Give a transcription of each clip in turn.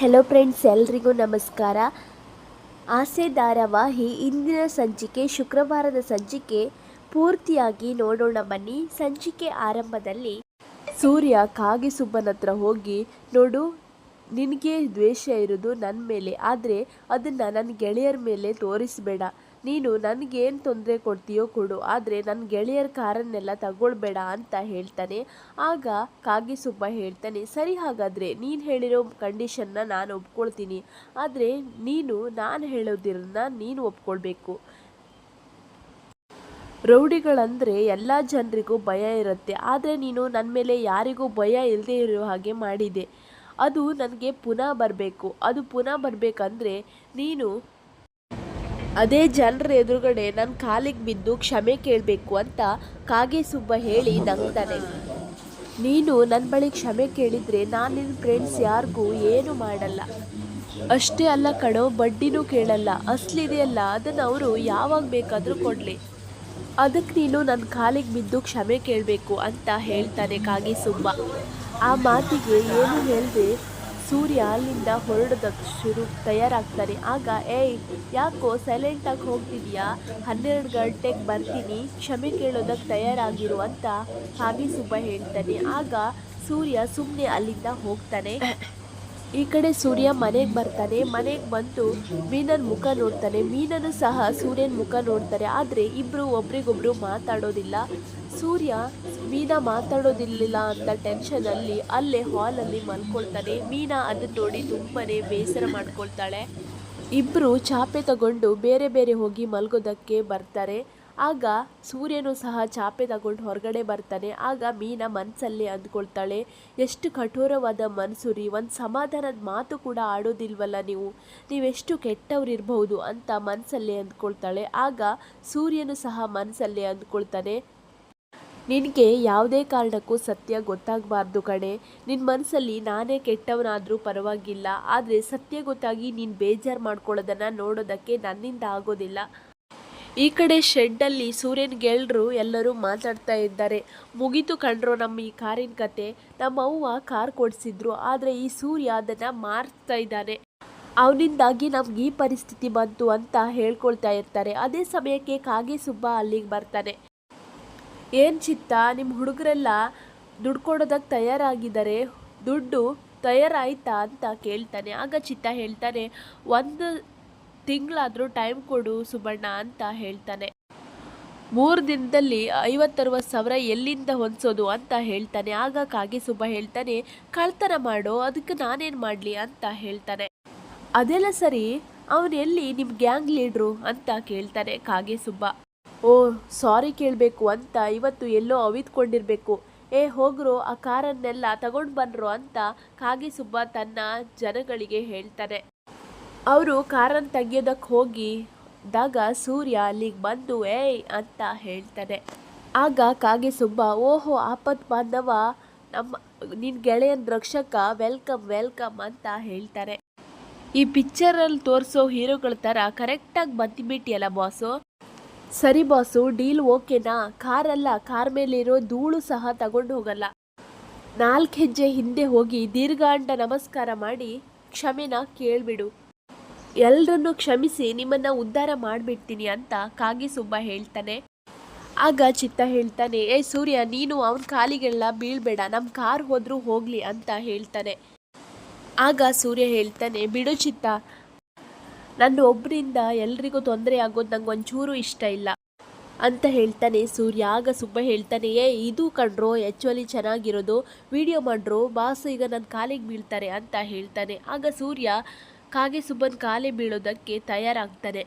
Hello friends ಎಲ್ರಿಗೂ ನಮಸ್ಕಾರ. ಆಸೆ ಧಾರಾವಾಹಿ ಇಂದಿನ ಸಂಚಿಕೆ ಶುಕ್ರವಾರದ ಸಂಚಿಕೆ ಪೂರ್ತಿಯಾಗಿ ನೋಡೋಣ ಬನ್ನಿ. ಸಂಚಿಕೆ ಆರಂಭದಲ್ಲಿ ಸೂರ್ಯ ಕಾಗಿಸುಬ್ಬನ ಹತ್ರ ಹೋಗಿ ನೋಡು ನಿನಗೆ ದ್ವೇಷ ಇರೋದು ನನ್ನ ಮೇಲೆ, ಆದರೆ ಅದನ್ನು ನನ್ನ ಗೆಳೆಯರ ಮೇಲೆ ತೋರಿಸಬೇಡ. ನೀನು ನನಗೇನು ತೊಂದರೆ ಕೊಡ್ತೀಯೋ ಕೊಡು, ಆದರೆ ನನ್ನ ಗೆಳೆಯರ ಕಾರನ್ನೆಲ್ಲ ತಗೊಳ್ಬೇಡ ಅಂತ ಹೇಳ್ತಾನೆ. ಆಗ ಕಾಗಿಸುಬ್ಬ ಹೇಳ್ತಾನೆ, ಸರಿ ಹಾಗಾದರೆ ನೀನು ಹೇಳಿರೋ ಕಂಡೀಷನ್ನ ನಾನು ಒಪ್ಕೊಳ್ತೀನಿ, ಆದರೆ ನೀನು ನಾನು ಹೇಳೋದಿರನ್ನ ನೀನು ಒಪ್ಕೊಳ್ಬೇಕು. ರೌಡಿಗಳಂದರೆ ಎಲ್ಲ ಜನರಿಗೂ ಭಯ ಇರುತ್ತೆ, ಆದರೆ ನೀನು ನನ್ನ ಮೇಲೆ ಯಾರಿಗೂ ಭಯ ಇಲ್ಲದೆ ಇರೋ ಹಾಗೆ ಮಾಡಿದೆ. ಅದು ನನಗೆ ಪುನಃ ಬರಬೇಕು. ಅದು ಪುನಃ ಬರಬೇಕಂದ್ರೆ ನೀನು ಅದೇ ಜನರ ಎದುರುಗಡೆ ನನ್ನ ಕಾಲಿಗೆ ಬಿದ್ದು ಕ್ಷಮೆ ಕೇಳಬೇಕು ಅಂತ ಕಾಗೆ ಸುಬ್ಬ ಹೇಳಿ ನಗ್ತಾನೆ ನೀನು ನನ್ನ ಬಳಿ ಕ್ಷಮೆ ಕೇಳಿದರೆ ನಾನು ನಿನ್ನ ಫ್ರೆಂಡ್ಸ್ ಯಾರಿಗೂ ಏನು ಮಾಡಲ್ಲ. ಅಷ್ಟೇ ಅಲ್ಲ ಕಣೋ, ಬಡ್ಡಿನೂ ಕೇಳಲ್ಲ. ಅಸ್ಲಿದೆಯಲ್ಲ, ಅದನ್ನು ಅವರು ಯಾವಾಗ ಬೇಕಾದರೂ ಕೊಡಲಿ. ಅದಕ್ಕೆ ನೀನು ನನ್ನ ಕಾಲಿಗೆ ಬಿದ್ದು ಕ್ಷಮೆ ಕೇಳಬೇಕು ಅಂತ ಹೇಳ್ತಾನೆ ಕಾಗೆ ಸುಬ್ಬ. ಆ ಮಾತಿಗೆ ಏನು ಹೇಳಿದೆ? ಸೂರ್ಯ ಅಲ್ಲಿಂದ ಹೊರಡೋದಕ್ಕೆ ಶುರು ತಯಾರಾಗ್ತಾರೆ ಆಗ, ಏಯ್, ಯಾಕೋ ಸೈಲೆಂಟಾಗಿ ಹೋಗ್ತಿದ್ಯಾ? ಹನ್ನೆರಡು ಗಂಟೆಗೆ ಬರ್ತೀನಿ, ಕ್ಷಮೆ ಕೇಳೋದಕ್ಕೆ ತಯಾರಾಗಿರು ಅಂತ ಹಾಗೆ ಸುಬ್ಬ ಹೇಳ್ತಾನೆ. ಆಗ ಸೂರ್ಯ ಸುಮ್ಮನೆ ಅಲ್ಲಿಂದ ಹೋಗ್ತಾನೆ. ಈ ಕಡೆ ಸೂರ್ಯ ಮನೆಗೆ ಬರ್ತಾನೆ, ಮನೆಗೆ ಬಂದು ಮೀನನ ಮುಖ ನೋಡ್ತಾನೆ, ಮೀನನು ಸಹ ಸೂರ್ಯನ ಮುಖ ನೋಡ್ತಾರೆ. ಆದರೆ ಇಬ್ಬರು ಒಬ್ರಿಗೊಬ್ರು ಮಾತಾಡೋದಿಲ್ಲ. ಸೂರ್ಯ ಮೀನಾ ಮಾತಾಡೋದಿಲ್ಲ ಅಂತ ಟೆನ್ಷನಲ್ಲಿ ಅಲ್ಲೇ ಹಾಲಲ್ಲಿ ಮಲ್ಕೊಳ್ತಾನೆ. ಮೀನಾ ಅದನ್ನು ನೋಡಿ ತುಂಬಾ ಬೇಸರ ಮಾಡ್ಕೊಳ್ತಾಳೆ. ಇಬ್ಬರು ಚಾಪೆ ತಗೊಂಡು ಬೇರೆ ಬೇರೆ ಹೋಗಿ ಮಲ್ಗೋದಕ್ಕೆ ಬರ್ತಾರೆ. ಆಗ ಸೂರ್ಯನು ಸಹ ಚಾಪೆ ತಗೊಂಡು ಹೊರಗಡೆ ಬರ್ತಾನೆ. ಆಗ ಮೀನ ಮನಸ್ಸಲ್ಲಿ ಅಂದ್ಕೊಳ್ತಾಳೆ, ಎಷ್ಟು ಕಠೋರವಾದ ಮನಸ್ಸು ರೀ ಒಂದು ಸಮಾಧಾನದ ಮಾತು ಕೂಡ ಆಡೋದಿಲ್ವಲ್ಲ ನೀವು? ನೀವೆಷ್ಟು ಕೆಟ್ಟವರಿರ್ಬಹುದು ಅಂತ ಮನಸ್ಸಲ್ಲೇ ಅಂದ್ಕೊಳ್ತಾಳೆ. ಆಗ ಸೂರ್ಯನು ಸಹ ಮನಸ್ಸಲ್ಲೇ ಅಂದ್ಕೊಳ್ತಾನೆ, ನಿನಗೆ ಯಾವುದೇ ಕಾರಣಕ್ಕೂ ಸತ್ಯ ಗೊತ್ತಾಗಬಾರ್ದು ಕಣೆ. ನಿನ್ನ ಮನಸ್ಸಲ್ಲಿ ನಾನೇ ಕೆಟ್ಟವನಾದರೂ ಪರವಾಗಿಲ್ಲ. ಆದರೆ ಸತ್ಯ ಗೊತ್ತಾಗಿ ನೀನು ಬೇಜಾರು ಮಾಡ್ಕೊಳ್ಳೋದನ್ನು ನೋಡೋದಕ್ಕೆ ನನ್ನಿಂದ ಆಗೋದಿಲ್ಲ. ಈ ಕಡೆ ಶೆಡ್ಡಲ್ಲಿ ಸೂರ್ಯನ್ ಗೆಳರು ಎಲ್ಲರೂ ಮಾತಾಡ್ತಾ ಇದ್ದಾರೆ. ಮುಗಿತು ಕಂಡ್ರೋ ನಮ್ಮ ಈ ಕಾರಿನ ಕತೆ. ನಮ್ಮ ಅವ್ವ ಕಾರ್ ಕೊಡಿಸಿದ್ರು, ಆದರೆ ಈ ಸೂರ್ಯ ಅದನ್ನು ಮಾರ್ತಾ ಇದ್ದಾನೆ. ಅವನಿಂದಾಗಿ ನಮ್ಗೆ ಈ ಪರಿಸ್ಥಿತಿ ಬಂತು ಅಂತ ಹೇಳ್ಕೊಳ್ತಾ ಇರ್ತಾರೆ. ಅದೇ ಸಮಯಕ್ಕೆ ಕಾಗೆ ಸುಬ್ಬ ಅಲ್ಲಿಗೆ ಬರ್ತಾನೆ. ಏನು ಚಿತ್ತ ನಿಮ್ಮ ಹುಡುಗರೆಲ್ಲ ದುಡ್ಡು ಕೊಡೋದಕ್ಕೆ ತಯಾರಾಗಿದ್ದಾರೆ. ದುಡ್ಡು ತಯಾರಾಯ್ತಾ ಅಂತ ಕೇಳ್ತಾನೆ. ಆಗ ಚಿತ್ತ ಹೇಳ್ತಾನೆ, ಒಂದು ತಿಂಗಳಾದರೂ ಟೈಮ್ ಕೊಡು ಸುಬಣ್ಣ ಅಂತ ಹೇಳ್ತಾನೆ. ಮೂರು ದಿನದಲ್ಲಿ ಐವತ್ತರವತ್ತು ಸಾವಿರ ಎಲ್ಲಿಂದ ಹೊಂದಿಸೋದು ಅಂತ ಹೇಳ್ತಾನೆ. ಆಗ ಕಾಗೆ ಸುಬ್ಬ ಹೇಳ್ತಾನೆ, ಕಳ್ತನ ಮಾಡೋ ಅದಕ್ಕೆ ನಾನೇನು ಮಾಡಲಿ ಅಂತ ಹೇಳ್ತಾನೆ. ಅದೆಲ್ಲ ಸರಿ, ಅವನು ಎಲ್ಲಿ ನಿಮ್ಮ ಗ್ಯಾಂಗ್ ಲೀಡ್ರು ಅಂತ ಕೇಳ್ತಾನೆ ಕಾಗೆ ಸುಬ್ಬ. ಓ, ಸಾರಿ ಕೇಳಬೇಕು ಅಂತ ಇವತ್ತು ಎಲ್ಲೋ ಅವಿತ್ಕೊಂಡಿರಬೇಕು. ಏ, ಹೋಗ್ರು, ಆ ಕಾರನ್ನೆಲ್ಲ ತಗೊಂಡು ಬನ್ರು ಅಂತ ಕಾಗೆ ಸುಬ್ಬ ತನ್ನ ಜನಗಳಿಗೆ ಹೇಳ್ತಾನೆ. ಅವರು ಕಾರನ್ನು ತೆಗಿಯೋದಕ್ಕೆ ಹೋಗಿ, ದಾಗ ಸೂರ್ಯ ಅಲ್ಲಿಗೆ ಬಂದು, ಏಯ್ ಅಂತ ಹೇಳ್ತಾನೆ. ಆಗ ಕಾಗೆ ಸುಬ್ಬ, ಓಹೋ ಆಪತ್ ಬಾಂಧವ ನಮ್ಮ ನಿನ್ನ ಗೆಳೆಯನ ರಕ್ಷಕ, ವೆಲ್ಕಮ್ ವೆಲ್ಕಮ್ ಅಂತ ಹೇಳ್ತಾರೆ. ಈ ಪಿಕ್ಚರಲ್ಲಿ ತೋರಿಸೋ ಹೀರೋಗಳ ಥರ ಕರೆಕ್ಟಾಗಿ ಬಂದುಬಿಟ್ಟಿಯಲ್ಲ ಬಾಸು? ಸರಿ ಬಾಸು, ಡೀಲ್ ಓಕೆನಾ? ಕಾರಲ್ಲ, ಕಾರ್ ಮೇಲಿರೋ ಧೂಳು ಸಹ ತಗೊಂಡು ಹೋಗಲ್ಲ. ನಾಲ್ಕು ಹೆಜ್ಜೆ ಹಿಂದೆ ಹೋಗಿ ದೀರ್ಘಾಂಡ ನಮಸ್ಕಾರ ಮಾಡಿ, ಕ್ಷಮೆನ ಕೇಳ್ಬಿಡು. ಎಲ್ಲರನ್ನು ಕ್ಷಮಿಸಿ, ನಿಮ್ಮನ್ನ ಉದ್ಧಾರ ಮಾಡಿಬಿಡ್ತೀನಿ ಅಂತ ಕಾಗಿ ಸುಬ್ಬ ಹೇಳ್ತಾನೆ. ಆಗ ಚಿತ್ತ ಹೇಳ್ತಾನೆ, ಏ ಸೂರ್ಯ, ನೀನು ಅವನ ಕಾಲಿಗೆಲ್ಲ ಬೀಳ್ಬೇಡ ನಮ್ಮ ಕಾರ್ ಹೋದ್ರೂ ಹೋಗ್ಲಿ ಅಂತ ಹೇಳ್ತಾನೆ. ಆಗ ಸೂರ್ಯ ಹೇಳ್ತಾನೆ, ಬಿಡು ಚಿತ್ತ, ನನ್ನ ಒಬ್ಬರಿಂದ ಎಲ್ರಿಗೂ ತೊಂದರೆ ಆಗೋದು ನಂಗೆ ಒಂಚೂರು ಇಷ್ಟ ಇಲ್ಲ ಅಂತ ಹೇಳ್ತಾನೆ ಸೂರ್ಯ. ಆಗ ಸುಬ್ಬ ಹೇಳ್ತಾನೆ, ಏ, ಇದು ಕಂಡ್ರೋ ಆ್ಯಕ್ಚುಲಿ ಚೆನ್ನಾಗಿರೋದು, ವಿಡಿಯೋ ಮಾಡ್ರೋ, ಬಾಸು ಈಗ ನನ್ನ ಕಾಲಿಗೆ ಬೀಳ್ತಾರೆ ಅಂತ ಹೇಳ್ತಾನೆ. ಆಗ ಸೂರ್ಯ ಕಾಗೆ ಸುಬ್ಬನ್ ಕಾಲೆ ಬೀಳೋದಕ್ಕೆ ತಯಾರಾಗ್ತಾನೆ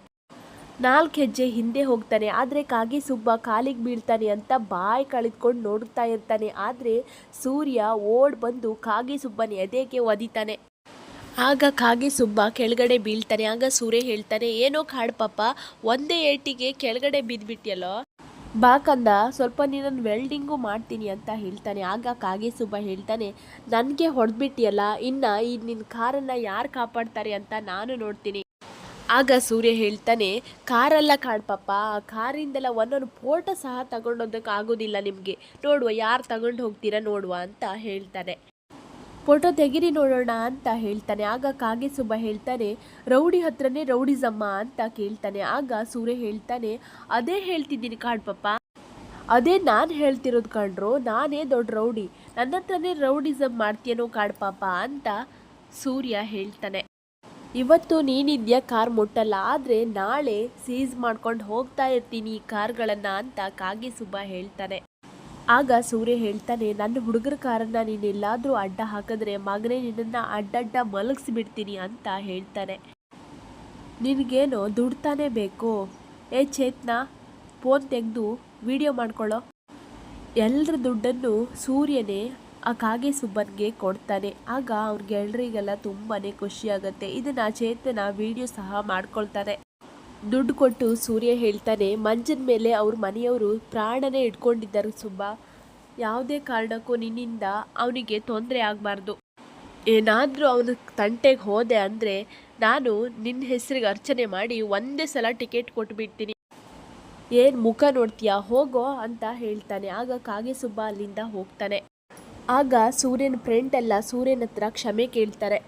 ನಾಲ್ಕು ಹೆಜ್ಜೆ ಹಿಂದೆ ಹೋಗ್ತಾನೆ. ಆದರೆ ಕಾಗೆ ಸುಬ್ಬ ಕಾಲಿಗೆ ಬೀಳ್ತಾನೆ ಅಂತ ಬಾಯಿ ಕಳೆದ್ಕೊಂಡು ನೋಡ್ತಾ ಇರ್ತಾನೆ. ಆದರೆ ಸೂರ್ಯ ಓಡ್ ಬಂದು ಕಾಗೆ ಸುಬ್ಬನ ಎದೆಗೆ ಒದಿತಾನೆ. ಆಗ ಕಾಗೆ ಸುಬ್ಬ ಕೆಳಗಡೆ ಬೀಳ್ತಾನೆ. ಆಗ ಸೂರ್ಯ ಹೇಳ್ತಾನೆ, ಏನೋ ಕಾಡು ಪಾಪ, ಒಂದೇ ಏಟಿಗೆ ಕೆಳಗಡೆ ಬಿದ್ದುಬಿಟ್ಯಲ್ಲೋ ಬಾಕಂದ ಸ್ವಲ್ಪ ನೀನನ್ನು ವೆಲ್ಡಿಂಗು ಮಾಡ್ತೀನಿ ಅಂತ ಹೇಳ್ತಾನೆ. ಆಗ ಕಾಗೆ ಸುಬ್ಬ ಹೇಳ್ತಾನೆ, ನನಗೆ ಹೊಡೆದ್ಬಿಟ್ಟಿಯಲ್ಲ ಇನ್ನು ಈ ನಿನ್ನ ಕಾರನ್ನು ಯಾರು ಕಾಪಾಡ್ತಾರೆ ಅಂತ ನಾನು ನೋಡ್ತೀನಿ. ಆಗ ಸೂರ್ಯ ಹೇಳ್ತಾನೆ, ಕಾರೆಲ್ಲ ಕಾಣ್ಪಪ್ಪ ಆ ಕಾರಿಂದೆಲ್ಲ ಒಂದೊಂದು ಫೋಟೋ ಸಹ ತಗೊಂಡೋದಕ್ಕೆ ಆಗೋದಿಲ್ಲ ನಿಮಗೆ. ನೋಡುವ, ಯಾರು ತಗೊಂಡು ಹೋಗ್ತೀರಾ ನೋಡುವ, ಅಂತ ಹೇಳ್ತಾನೆ. ಫೋಟೋ ತೆಗಿರಿ ನೋಡೋಣ ಅಂತ ಹೇಳ್ತಾನೆ. ಆಗ ಕಾಗೆ ಸುಬ್ಬ ಹೇಳ್ತಾನೆ, ರೌಡಿ ಹತ್ರನೇ ರೌಡಿಸಮ್ಮ ಅಂತ ಕೇಳ್ತಾನೆ. ಆಗ ಸೂರ್ಯ ಹೇಳ್ತಾನೆ, ಅದೇ ಹೇಳ್ತಿದ್ದೀನಿ ಕಾಡ್ಪಪ್ಪ ಅದೇ ನಾನು ಹೇಳ್ತಿರೋದು ಕಂಡ್ರು ನಾನೇ ದೊಡ್ಡ ರೌಡಿ. ನನ್ನ ಹತ್ರನೇ ರೌಡಿಸಮ್ ಮಾಡ್ತೀಯನೋ ಕಾಡ್ಪಾಪ ಅಂತ ಸೂರ್ಯ ಹೇಳ್ತಾನೆ. ಇವತ್ತು ನೀನಿದ್ಯಾ ಕಾರ್ ಮುಟ್ಟಲ್ಲ, ಆದರೆ ನಾಳೆ ಸೀಸ್ ಮಾಡ್ಕೊಂಡು ಹೋಗ್ತಾ ಇರ್ತೀನಿ ಈ ಕಾರ್ಗಳನ್ನು ಅಂತ ಕಾಗೆ ಸುಬ್ಬ ಹೇಳ್ತಾನೆ. ಆಗ ಸೂರ್ಯ ಹೇಳ್ತಾನೆ, ನನ್ನ ಹುಡುಗರ ಕಾರನ್ನ ನೀನು ಅಡ್ಡ ಹಾಕಿದ್ರೆ ಮಗನೇ ನಿನ್ನನ್ನು ಅಡ್ಡಡ್ಡ ಮಲಗಿಸ್ಬಿಡ್ತೀನಿ ಅಂತ ಹೇಳ್ತಾನೆ. ನಿನಗೇನು ದುಡ್ತಾನೆ ಬೇಕು? ಏ ಚೇತ್ನ, ಫೋನ್ ತೆಗೆದು ವಿಡಿಯೋ ಮಾಡ್ಕೊಳ್ಳೋ ಎಲ್ಲರ ದುಡ್ಡನ್ನು ಸೂರ್ಯನೇ ಆ ಕಾಗೆ ಸುಬ್ಬನ್ಗೆ ಕೊಡ್ತಾನೆ. ಆಗ ಅವ್ರಿಗೆ ಎಲ್ರಿಗೆಲ್ಲ ತುಂಬಾ ಖುಷಿಯಾಗುತ್ತೆ. ಇದನ್ನು ಚೇತನ ವಿಡಿಯೋ ಸಹ ಮಾಡ್ಕೊಳ್ತಾರೆ ದುಡ್ಡು ಕೊಟ್ಟು ಸೂರ್ಯ ಹೇಳ್ತಾನೆ, ಮಂಜನ ಮೇಲೆ ಅವ್ರ ಮನೆಯವರು ಪ್ರಾಣನೇ ಇಟ್ಕೊಂಡಿದ್ದಾರೆ ಸುಬ್ಬ. ಯಾವುದೇ ಕಾರಣಕ್ಕೂ ನಿನ್ನಿಂದ ಅವನಿಗೆ ತೊಂದರೆ ಆಗಬಾರ್ದು. ಏನಾದರೂ ಅವನ ತಂಟೆಗೆ ಹೋದೆ ಅಂದರೆ ನಾನು ನಿನ್ನ ಹೆಸರಿಗೆ ಅರ್ಚನೆ ಮಾಡಿ ಒಂದೇ ಸಲ ಟಿಕೆಟ್ ಕೊಟ್ಬಿಡ್ತೀನಿ. ಏನು ಮುಖ ನೋಡ್ತೀಯಾ? ಹೋಗೋ ಅಂತ ಹೇಳ್ತಾನೆ. ಆಗ ಕಾಗೆ ಸುಬ್ಬ ಅಲ್ಲಿಂದ ಹೋಗ್ತಾನೆ. ಆಗ ಸೂರ್ಯನ ಫ್ರೆಂಡ್ ಎಲ್ಲ ಸೂರ್ಯನ ಹತ್ರ ಕ್ಷಮೆ ಕೇಳ್ತಾರೆ.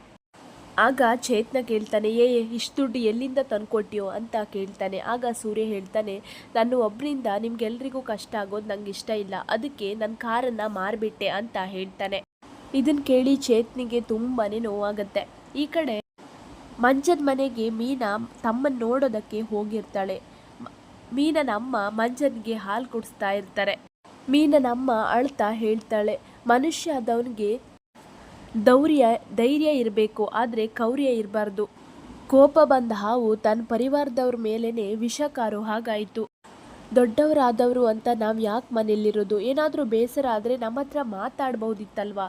ಆಗ ಚೇತನ ಕೇಳ್ತಾನೆ, ಏ ಇಷ್ಟು ದುಡ್ಡು ಎಲ್ಲಿಂದ ತಂದುಕೊಟ್ಟಿಯೋ ಅಂತ ಕೇಳ್ತಾನೆ. ಆಗ ಸೂರ್ಯ ಹೇಳ್ತಾನೆ, ನಾನು ಒಬ್ಬರಿಂದ ನಿಮ್ಗೆಲ್ರಿಗೂ ಕಷ್ಟ ಆಗೋದು ನಂಗೆ ಇಷ್ಟ ಇಲ್ಲ. ಅದಕ್ಕೆ ನನ್ನ ಕಾರನ್ನು ಮಾರಿಬಿಟ್ಟೆ, ಅಂತ ಹೇಳ್ತಾನೆ. ಇದನ್ನು ಕೇಳಿ ಚೇತ್ನಿಗೆ ತುಂಬಾ ನೋವಾಗುತ್ತೆ. ಈ ಕಡೆ ಮಂಜನ ಮನೆಗೆ ಮೀನಾ ತಮ್ಮನ್ನು ನೋಡೋದಕ್ಕೆ ಹೋಗಿರ್ತಾಳೆ. ಮೀನನ ಅಮ್ಮ ಮಂಜನ್ಗೆ ಹಾಲು ಕುಡಿಸ್ತಾ ಇರ್ತಾರೆ. ಮೀನನ ಅಮ್ಮ ಅಳ್ತಾ ಹೇಳ್ತಾಳೆ, ಮನುಷ್ಯ ಆದವನಿಗೆ ದೌರ್ಯ, ಧೈರ್ಯ ಇರಬೇಕು, ಆದರೆ ಕೌರ್ಯ ಇರಬಾರ್ದು. ಕೋಪ ಬಂದ ಹಾವು ತನ್ನ ಪರಿವಾರದವ್ರ ಮೇಲೇ ವಿಷಕಾರು ಹಾಗಾಯಿತು ದೊಡ್ಡವರಾದವರು ಅಂತ ನಾವು ಯಾಕೆ ಮನೇಲಿರೋದು ಏನಾದರೂ ಬೇಸರ ಆದರೆ ನಮ್ಮ ಹತ್ರ ಮಾತಾಡ್ಬೋದಿತ್ತಲ್ವಾ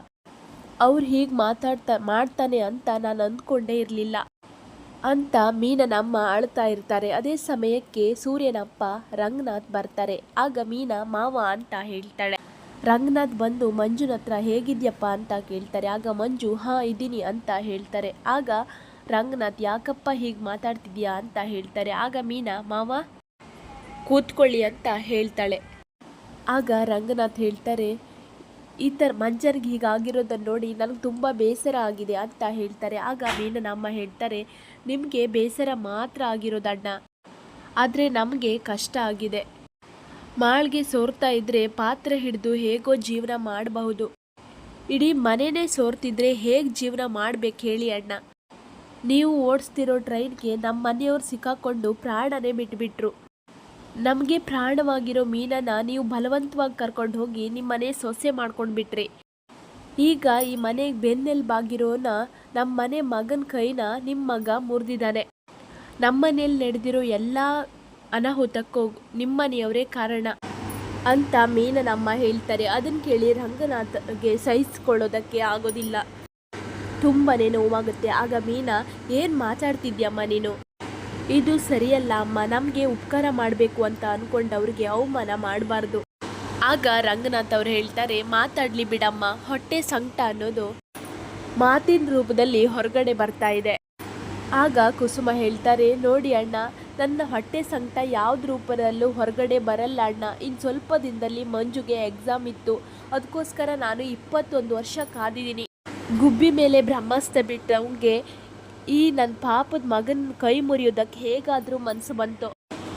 ಅವ್ರು ಹೀಗೆ ಮಾತಾಡ್ತಾ, ಮಾಡ್ತಾನೆ ಅಂತ ನಾನು ಅಂದ್ಕೊಂಡೇ ಇರಲಿಲ್ಲ. ಅಂತ ಮೀನನಮ್ಮ ಅಳ್ತಾ ಇರ್ತಾರೆ. ಅದೇ ಸಮಯಕ್ಕೆ ಸೂರ್ಯನಪ್ಪ ರಂಗನಾಥ್ ಬರ್ತಾರೆ. ಆಗ ಮೀನಾ ಮಾವ ಅಂತ ಹೇಳ್ತಾಳೆ. ರಂಗನಾಥ್ ಬಂದು ಮಂಜುನ ಹತ್ರ ಹೇಗಿದ್ಯಪ್ಪ ಅಂತ ಕೇಳ್ತಾರೆ. ಆಗ ಮಂಜು, ಹಾಂ, ಇದ್ದೀನಿ ಅಂತ ಹೇಳ್ತಾರೆ. ಆಗ ರಂಗನಾಥ್, ಯಾಕಪ್ಪ ಹೀಗೆ ಮಾತಾಡ್ತಿದ್ಯಾ ಅಂತ ಹೇಳ್ತಾರೆ. ಆಗ ಮೀನಾ, ಮಾವ, ಕೂತ್ಕೊಳ್ಳಿ ಅಂತ ಹೇಳ್ತಾಳೆ. ಆಗ ರಂಗನಾಥ್ ಹೇಳ್ತಾರೆ, ಈ ಥರ ಮಂಜರ್ಗೆ ಹೀಗಾಗಿರೋದನ್ನು ನೋಡಿ ನನಗೆ ತುಂಬ ಬೇಸರ ಆಗಿದೆ ಅಂತ ಹೇಳ್ತಾರೆ. ಆಗ ಮೀನನ ಅಮ್ಮ ಹೇಳ್ತಾರೆ, ನಿಮಗೆ ಬೇಸರ ಮಾತ್ರ ಆಗಿರೋದಣ್ಣ. ಆದರೆ ನಮಗೆ ಕಷ್ಟ ಆಗಿದೆ. ಮಾಳ್ಗೆ ಸೋರ್ತಾ ಇದ್ರೆ ಪಾತ್ರೆ ಹಿಡಿದು ಹೇಗೋ ಜೀವನ ಮಾಡಬಹುದು. ಇಡೀ ಮನೆನೇ ಸೋರ್ತಿದ್ರೆ ಹೇಗೆ ಜೀವನ ಮಾಡ್ಬೇಕು ಹೇಳಿ ಅಣ್ಣ. ನೀವು ಓಡಿಸ್ತಿರೋ ಟ್ರೈನ್ಗೆ ನಮ್ಮ ಮನೆಯವ್ರು ಸಿಕ್ಕಾಕೊಂಡು ಪ್ರಾಣನೇ ಬಿಟ್ಬಿಟ್ರು. ನಮಗೆ ಪ್ರಾಣವಾಗಿರೋ ಮೀನನ್ನು ನೀವು ಬಲವಂತವಾಗಿ ಕರ್ಕೊಂಡು ಹೋಗಿ ನಿಮ್ಮ ಮನೆ ಸೊಸೆ ಮಾಡ್ಕೊಂಡು ಬಿಟ್ರಿ ಈಗ ಈ ಮನೆಗೆ ಬೆನ್ನೆಲುಬಾಗಿರೋನ ನಮ್ಮ ಮನೆ ಮಗನ ಕೈನ ನಿಮ್ಮ ಮಗ ಮುರಿದಿದ್ದಾನೆ ನಮ್ಮ ಮನೇಲಿ ನಡೆದಿರೋ ಎಲ್ಲ ಅನಾಹುತಕ್ಕೂ ನಿಮ್ಮನೆಯವರೇ ಕಾರಣ ಅಂತ ಮೀನನಮ್ಮ ಹೇಳ್ತಾರೆ. ಅದನ್ನು ಕೇಳಿ ರಂಗನಾಥಗೆ ಸಹಿಸ್ಕೊಳ್ಳೋದಕ್ಕೆ ಆಗೋದಿಲ್ಲ. ತುಂಬಾ ನೋವಾಗುತ್ತೆ. ಆಗ ಮೀನಾ, ಏನು ಮಾತಾಡ್ತಿದ್ಯಮ್ಮ ನೀನು? ಇದು ಸರಿಯಲ್ಲ ಅಮ್ಮ. ನಮಗೆ ಉಪಕಾರ ಮಾಡಬೇಕು ಅಂತ ಅಂದ್ಕೊಂಡವ್ರಿಗೆ ಅವಮಾನ ಮಾಡಬಾರ್ದು. ಆಗ ರಂಗನಾಥ್ ಅವ್ರು ಹೇಳ್ತಾರೆ, ಮಾತಾಡಲಿ ಬಿಡಮ್ಮ. ಹೊಟ್ಟೆ ಸಂಕಟ ಅನ್ನೋದು ಮಾತಿನ ರೂಪದಲ್ಲಿ ಹೊರಗಡೆ ಬರ್ತಾ ಇದೆ. ಆಗ ಕುಸುಮ ಹೇಳ್ತಾರೆ, ನೋಡಿ ಅಣ್ಣ, ನನ್ನ ಹೊಟ್ಟೆ ಸಂಕಟ ಯಾವ್ದು ರೂಪದಲ್ಲೂ ಹೊರಗಡೆ ಬರಲ್ಲ ಅಣ್ಣ. ಇನ್ನು ಸ್ವಲ್ಪ ದಿನದಲ್ಲಿ ಮಂಜುಗೆ ಎಕ್ಸಾಮ್ ಇತ್ತು. ಅದಕ್ಕೋಸ್ಕರ ನಾನು ಇಪ್ಪತ್ತೊಂದು ವರ್ಷ ಕಾದಿದ್ದೀನಿ. ಗುಬ್ಬಿ ಮೇಲೆ ಬ್ರಹ್ಮಾಸ್ತ್ರ ಬಿಟ್ಟವಂಗೆ ಈ ನನ್ನ ಪಾಪದ ಮಗನ ಕೈ ಮುರಿಯೋದಕ್ಕೆ ಹೇಗಾದರೂ ಮನಸ್ಸು ಬಂತು.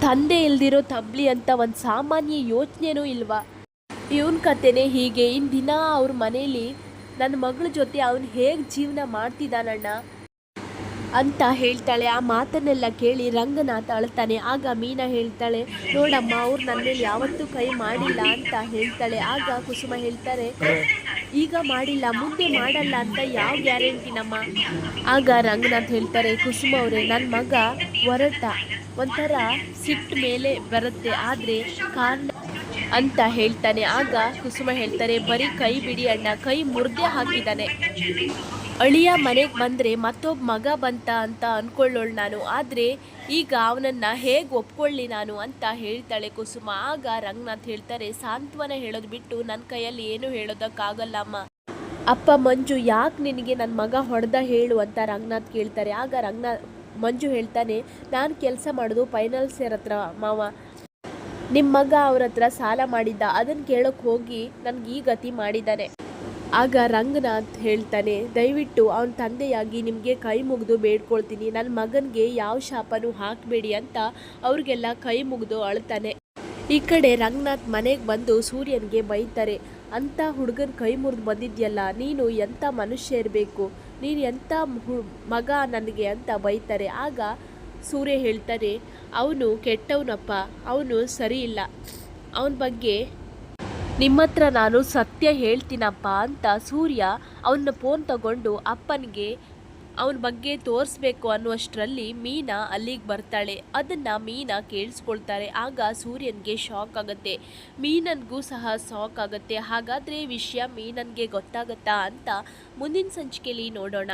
ತಂದೆ ಇಲ್ದಿರೋ ತಬ್ಲಿ ಅಂತ ಒಂದು ಸಾಮಾನ್ಯ ಯೋಚನೆನೂ ಇಲ್ವಾ? ಇವನ್ ಕತೆನೇ ಹೀಗೆ. ಇನ್ನು ದಿನ ಅವ್ರ ಮನೇಲಿ ನನ್ನ ಮಗಳ ಜೊತೆ ಅವನು ಹೇಗೆ ಜೀವನ ಮಾಡ್ತಿದ್ದಾನಣ್ಣ ಅಂತ ಹೇಳ್ತಾಳೆ. ಆ ಮಾತನ್ನೆಲ್ಲ ಕೇಳಿ ರಂಗನಾಥ ಅಳ್ತಾನೆ. ಆಗ ಮೀನಾ ಹೇಳ್ತಾಳೆ, ನೋಡಮ್ಮ, ಅವ್ರು ನನ್ನ ಮೇಲೆ ಯಾವತ್ತೂ ಕೈ ಮಾಡಿಲ್ಲ ಅಂತ ಹೇಳ್ತಾಳೆ. ಆಗ ಕುಸುಮ ಹೇಳ್ತಾರೆ, ಈಗ ಮಾಡಿಲ್ಲ, ಮುಂದೆ ಮಾಡಲ್ಲ ಅಂತ ಯಾವ ಗ್ಯಾರಂಟಿ ನಮ್ಮ? ಆಗ ರಂಗನಾಥ್ ಹೇಳ್ತಾರೆ, ಕುಸುಮ ಅವರೇ ನನ್ನ ಮಗ ಹೊರಟ ಒಂಥರ ಸಿಟ್ಟು ಮೇಲೆ ಬರುತ್ತೆ, ಆದರೆ ಕಾರಣ ಅಂತ ಹೇಳ್ತಾನೆ. ಆಗ ಕುಸುಮ ಹೇಳ್ತಾರೆ, ಬರೀ ಕೈ ಬಿಡಿ ಅಣ್ಣ, ಕೈ ಮುರ್ದೆ ಹಾಕಿದ್ದಾನೆ. ಅಳಿಯ ಮನೆಗೆ ಬಂದರೆ ಮತ್ತೊಬ್ಬ ಮಗ ಬಂತ ಅಂತ ಅಂದ್ಕೊಳ್ಳೋಳು ನಾನು. ಆದರೆ ಈಗ ಅವನನ್ನು ಹೇಗೆ ಒಪ್ಕೊಳ್ಳಿ ನಾನು ಅಂತ ಹೇಳ್ತಾಳೆ ಕುಸುಮ. ಆಗ ರಂಗನಾಥ್ ಹೇಳ್ತಾರೆ, ಸಾಂತ್ವನ ಹೇಳೋದು ಬಿಟ್ಟು ನನ್ನ ಕೈಯಲ್ಲಿ ಏನು ಹೇಳೋದಕ್ಕಾಗಲ್ಲ ಅಮ್ಮ. ಅಪ್ಪ ಮಂಜು ಯಾಕೆ ನಿನಗೆ ನನ್ನ ಮಗ ಹೊಡೆದ ಹೇಳು ಅಂತ ರಂಗನಾಥ್ ಕೇಳ್ತಾರೆ. ಆಗ ರಂಗನಾಥ್, ಮಂಜು ಹೇಳ್ತಾನೆ, ನಾನು ಕೆಲಸ ಮಾಡೋದು ಫೈನಾನ್ಸಿಯರ್ ಹತ್ರ ಮಾವ. ನಿಮ್ಮ ಮಗ ಅವ್ರ ಸಾಲ ಮಾಡಿದ್ದ ಅದನ್ನು ಕೇಳೋಕ್ಕೆ ಹೋಗಿ ನನಗೆ ಈ ಗತಿ ಮಾಡಿದ್ದಾನೆ. ಆಗ ರಂಗನಾಥ್ ಹೇಳ್ತಾನೆ, ದಯವಿಟ್ಟು ಅವನ ತಂದೆಯಾಗಿ ನಿಮಗೆ ಕೈ ಮುಗಿದು ಬೇಡ್ಕೊಳ್ತೀನಿ. ನನ್ನ ಮಗನಿಗೆ ಯಾವ ಶಾಪನೂ ಹಾಕಬೇಡಿ ಅಂತ ಅವ್ರಿಗೆಲ್ಲ ಕೈ ಮುಗಿದು ಅಳ್ತಾನೆ. ಈ ಕಡೆ ರಂಗನಾಥ್ ಮನೆಗೆ ಬಂದು ಸೂರ್ಯನಿಗೆ ಬೈತಾರೆ ಅಂಥ ಹುಡುಗನ ಕೈ ಮುರಿದು ಬಂದಿದ್ಯಲ್ಲ, ನೀನು ಎಂಥ ಮನುಷ್ಯ ಇರಬೇಕು ನೀನು ಎಂಥ ಮಗ ನನಗೆ ಅಂತ ಬೈತಾರೆ. ಆಗ ಸೂರ್ಯ ಹೇಳ್ತಾರೆ ಅವನು ಕೆಟ್ಟವನಪ್ಪ, ಅವನು ಸರಿ ಇಲ್ಲ. ಅವನ ಬಗ್ಗೆ ನಿಮ್ಮ ಹತ್ರ ನಾನು ಸತ್ಯ ಹೇಳ್ತೀನಪ್ಪ ಅಂತ ಸೂರ್ಯ ಅವನ ಫೋನ್ ತಗೊಂಡು ಅಪ್ಪನಿಗೆ ಅವನ ಬಗ್ಗೆ ತೋರಿಸ್ಬೇಕು ಅನ್ನುವಷ್ಟರಲ್ಲಿ ಮೀನಾ ಅಲ್ಲಿಗೆ ಬರ್ತಾಳೆ. ಅದನ್ನು ಮೀನಾ ಕೇಳಿಸ್ಕೊಳ್ತಾರೆ. ಆಗ ಸೂರ್ಯನಿಗೆ ಶಾಕ್ ಆಗುತ್ತೆ. ಮೀನನ್ಗೂ ಸಹ ಶಾಕ್ ಆಗುತ್ತೆ. ಹಾಗಾದರೆ ವಿಷಯ ಮೀನನ್ಗೆ ಗೊತ್ತಾಗತ್ತಾ ಅಂತ ಮುಂದಿನ ಸಂಚಿಕೆಯಲ್ಲಿ ನೋಡೋಣ.